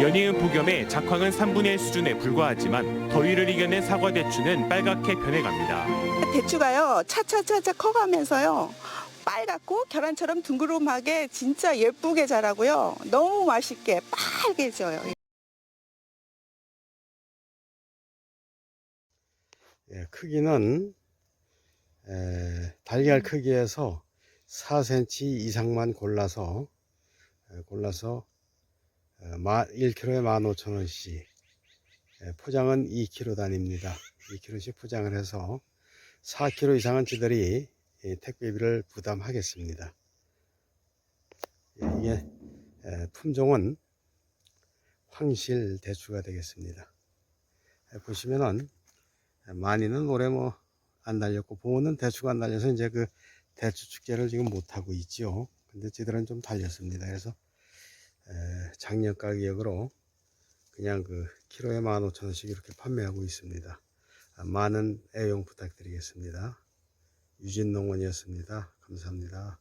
연이은 폭염에 작황은 3분의 1 수준에 불과하지만 더위를 이겨낸 사과 대추는 빨갛게 변해갑니다. 대추가요 차차차차 커가면서요 빨갛고 계란처럼 둥그름하게 진짜 예쁘게 자라고요 너무 맛있게 빨개져요. 예, 크기는 에, 달걀 크기에서 4cm 이상만 골라서 에, 골라서 어, 1kg에 15,000원씩 예, 포장은 2kg 단위입니다. 2kg씩 포장을 해서 4kg 이상은 저들이 이 택배비를 부담하겠습니다. 예, 이게 에, 품종은 황실 대추가 되겠습니다. 예, 보시면은 많이는 올해 뭐 안 달렸고 보호는 대추가 안 달려서 이제 그 대추 축제를 지금 못 하고 있죠. 근데 저들은 좀 달렸습니다. 그래서 에, 작년 가격으로 그냥 그 키로에 15,000원씩 이렇게 판매하고 있습니다. 아, 많은 애용 부탁드리겠습니다. 유진농원이었습니다. 감사합니다.